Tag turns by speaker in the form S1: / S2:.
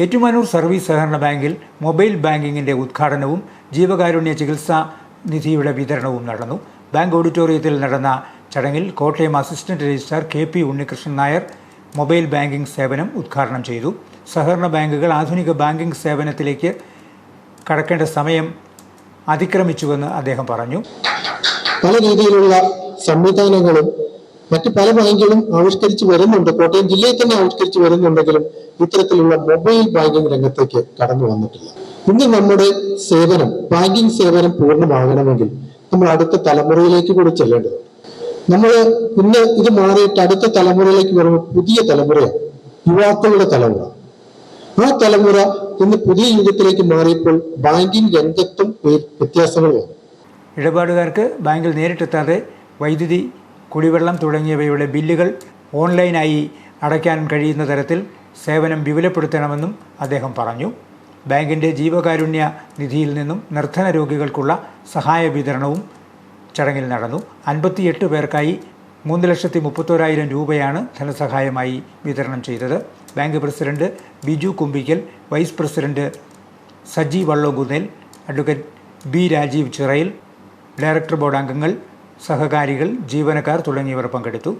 S1: Ettumanoor service സഹകരണ ബാങ്കിൽ mobile ബാങ്കിങ്ങിന്റെ ഉദ്ഘാടനവും ജീവകാരുണ്യ ചികിത്സാ നിധിയുടെ വിതരണവും നടന്നു. ബാങ്ക് ഓഡിറ്റോറിയത്തിൽ നടന്ന ചടങ്ങിൽ Kottayam assistant registrar K P Unnikrishnan Nair mobile banking സേവനം ഉദ്ഘാടനം ചെയ്തു. സഹകരണ ബാങ്കുകൾ ആധുനിക ബാങ്കിംഗ് സേവനത്തിലേക്ക് കടക്കേണ്ട സമയം അതിക്രമിച്ചുവെന്ന് അദ്ദേഹം പറഞ്ഞു.
S2: പല രീതിയിലുള്ള സംവിധാനങ്ങളും മറ്റ് പല ബാങ്കുകളും ആവിഷ്കരിച്ച് വരുന്നുണ്ട്. കോട്ടയം ജില്ലയിൽ തന്നെ ആവിഷ്കരിച്ച് വരുന്നുണ്ടെങ്കിലും ഇത്തരത്തിലുള്ള മൊബൈൽ ബാങ്കിംഗ് രംഗത്തേക്ക് കടന്നു വന്നിട്ടില്ല. ഇന്ന് നമ്മുടെ സേവനം ബാങ്കിംഗ് സേവനം പൂർണമാകണമെങ്കിൽ നമ്മൾ അടുത്ത തലമുറയിലേക്ക് കൂടി ചെല്ലേണ്ടതുണ്ട് നമ്മൾ ഇന്ന് ഇത് മാറിയിട്ട് അടുത്ത തലമുറയിലേക്ക് വരുമ്പോൾ പുതിയ തലമുറയാണ് യുവാക്കളുടെ തലമുറ. ആ തലമുറ ഇന്ന് പുതിയ യുഗത്തിലേക്ക് മാറിയപ്പോൾ ബാങ്കിംഗ് രംഗത്തും വ്യത്യാസങ്ങൾ വന്നു.
S1: ഇടപാടുകാർക്ക് ബാങ്കിൽ നേരിട്ടെത്താതെ വൈദ്യുതി കുടിവെള്ളം തുടങ്ങിയവയുടെ ബില്ലുകൾ ഓൺലൈനായി അടയ്ക്കാൻ കഴിയുന്ന തരത്തിൽ സേവനം വിപുലപ്പെടുത്തണമെന്നും അദ്ദേഹം പറഞ്ഞു. ബാങ്കിന്റെ ജീവകാരുണ്യ നിധിയിൽ നിന്നും നിർധന രോഗികൾക്കുള്ള സഹായ വിതരണവും ചടങ്ങിൽ നടന്നു. അൻപത്തിയെട്ട് പേർക്കായി മൂന്ന് ലക്ഷത്തി മുപ്പത്തോരായിരം രൂപയാണ് ധനസഹായമായി വിതരണം ചെയ്തത്. Bank president Biju Kumbikkal vice president Saji Vallokunnel advocate B Rajeev Chirayil director board അംഗങ്ങൾ സഹകാരികൾ ജീവനക്കാർ തുടങ്ങിയവർ പങ്കെടുത്തു.